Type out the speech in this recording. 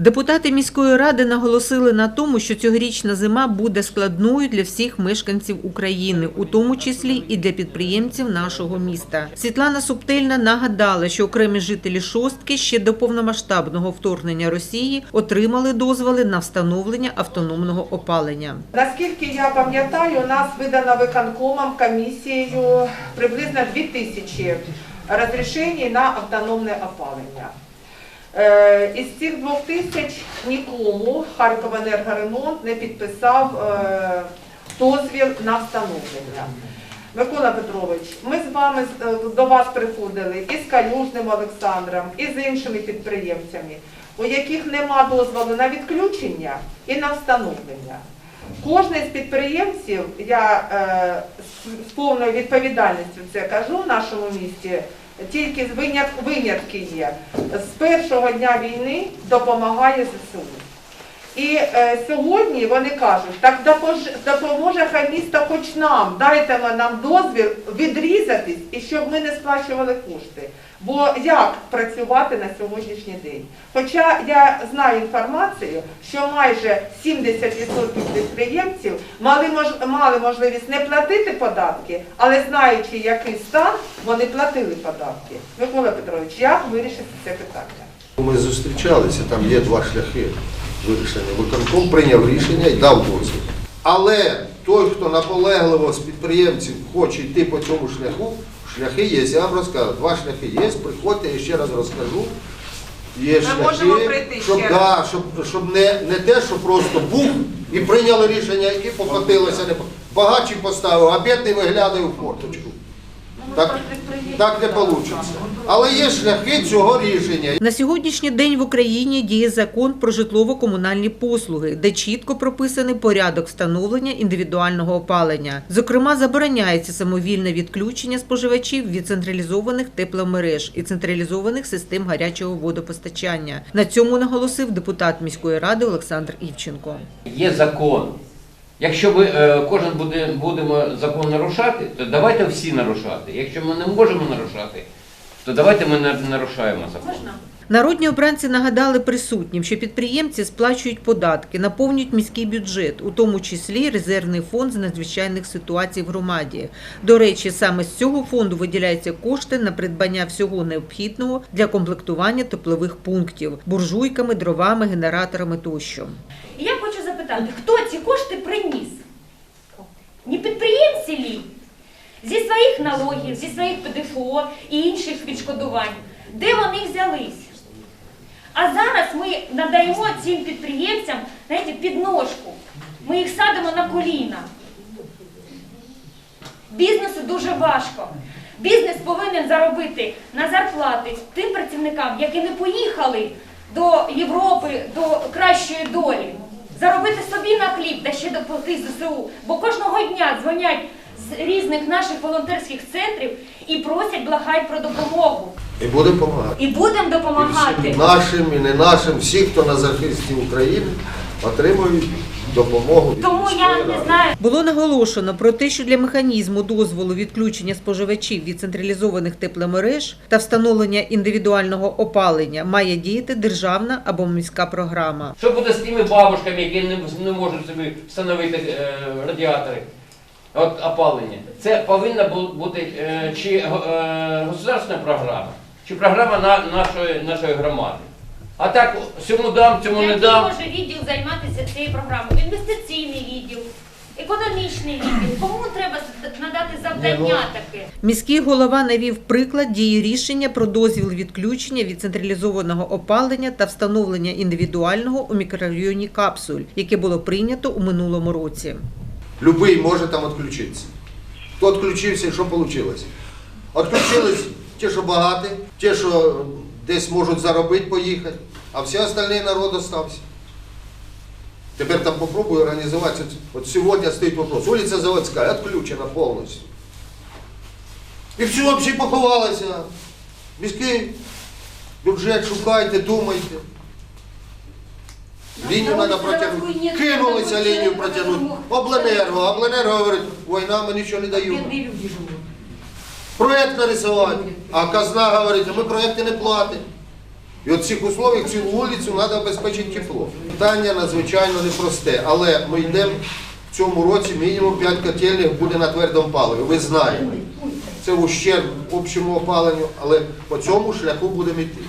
Депутати міської ради наголосили на тому, що цьогорічна зима буде складною для всіх мешканців України, у тому числі і для підприємців нашого міста. Світлана Субтильна нагадала, що окремі жителі шостки ще до повномасштабного вторгнення Росії отримали дозволи на встановлення автономного опалення. Наскільки я пам'ятаю, нас видано виконкомом комісією приблизно 2000 розрішень на автономне опалення. Е, Із цих двох тисяч нікому Харковенергоремонт не підписав е, дозвіл на встановлення. Микола Петрович, ми з вами е, до вас приходили і з Калюжним Олександром, і з іншими підприємцями, у яких нема дозволу на відключення і на встановлення. Кожний з підприємців, я е, з- з повною відповідальністю це кажу в нашому місті, тільки винятки є. З першого дня війни допомагає ЗСУ. І е, сьогодні вони кажуть, так допоможе хай місто хоч нам, дайте нам дозвіл відрізатись і щоб ми не сплачували кошти. Бо як працювати на сьогоднішній день? Хоча я знаю інформацію, що майже 70% підприємців мали, мали можливість не платити податки, але знаючи, який стан, вони платили податки. Микола Петрович, як вирішити це питання? Ми зустрічалися, там є два шляхи вирішення. Виконком прийняв рішення і дав дозвіл. Але той, хто наполегливо з підприємців хоче йти по цьому шляху, шляхи є. Я вам розказав, два шляхи є. Приходьте, я ще раз розкажу. Є Ми можемо щоб, да, щоб, щоб не, не те, що просто був і прийняли рішення і покотилося. Не... поставив, а бідний виглядає в форточку. Так, так не вийде. Але є шляхи цього рішення. На сьогоднішній день в Україні діє закон про житлово-комунальні послуги, де чітко прописаний порядок встановлення індивідуального опалення. Зокрема, забороняється самовільне відключення споживачів від централізованих тепломереж і централізованих систем гарячого водопостачання. На цьому наголосив депутат міської ради Олександр Івченко. Є закон. Якщо ми е, кожен буде, будемо закон нарушати, то давайте всі нарушати. Якщо ми не можемо нарушати, то давайте ми не нарушаємо закон. Народні обранці нагадали присутнім, що підприємці сплачують податки, наповнюють міський бюджет, у тому числі резервний фонд з надзвичайних ситуацій в громаді. До речі, саме з цього фонду виділяються кошти на придбання всього необхідного для комплектування теплових пунктів буржуйками, дровами, генераторами тощо. Запитати, хто ці кошти приніс? Не підприємці лі? Зі своїх налогів, зі своїх ПДФО і інших відшкодувань. Де вони взялись? А зараз ми надаємо цим підприємцям знаєте, підножку. Ми їх садимо на коліна. Бізнесу дуже важко. Бізнес повинен заробити на зарплати тим працівникам, які не поїхали до Європи, до кращої долі. Заробити собі на хліб та ще допомогти ЗСУ. Бо кожного дня дзвонять з різних наших волонтерських центрів і просять, благають про допомогу. І буде допомагати. І будемо І допомагати. всім нашим і не нашим, всі, хто на захисті України, отримують допомогу. Тому я не знаю. Було наголошено про те, що для механізму дозволу відключення споживачів від централізованих тепломереж та встановлення індивідуального опалення має діяти державна або міська програма. Що буде з тими бабушками, які не, можуть собі встановити е, радіатори? От опалення. Це повинна бу- бути е, чи е, государственна програма, чи програма нашої, нашої громади. А так, цьому дам, цьому не Який дам. може відділ займатися цією програмою? Інвестиційний відділ, економічний відділ. Кому треба надати завдання таке? Міський голова навів приклад дії рішення про дозвіл відключення від централізованого опалення та встановлення індивідуального у мікрорайоні капсуль, яке було прийнято у минулому році. Любий може там відключитися. Хто відключився і що вийшло? Відключились ті, що багаті, ті, що десь можуть заробити, поїхати, а всі остальний народ остався. Тепер там попробую організувати. От сьогодні стоїть вопрос. Вулиця Заводська відключена повністю. І все, всі поховалися. Міський бюджет шукайте, думайте. Лінію треба протягнути. Кинулися лінію протягнути. Обленерго, обленерго говорить, війна ми нічого не даємо. Проєкт нарисувати. А казна говорить, ми проєкти не платимо. І от в цих условиях цю вулицю треба обезпечити тепло. Питання надзвичайно непросте, але ми йдемо в цьому році мінімум 5 котельних буде на твердому паливі. Ви знаєте. Це ущерб общому опаленню, але по цьому шляху будемо йти.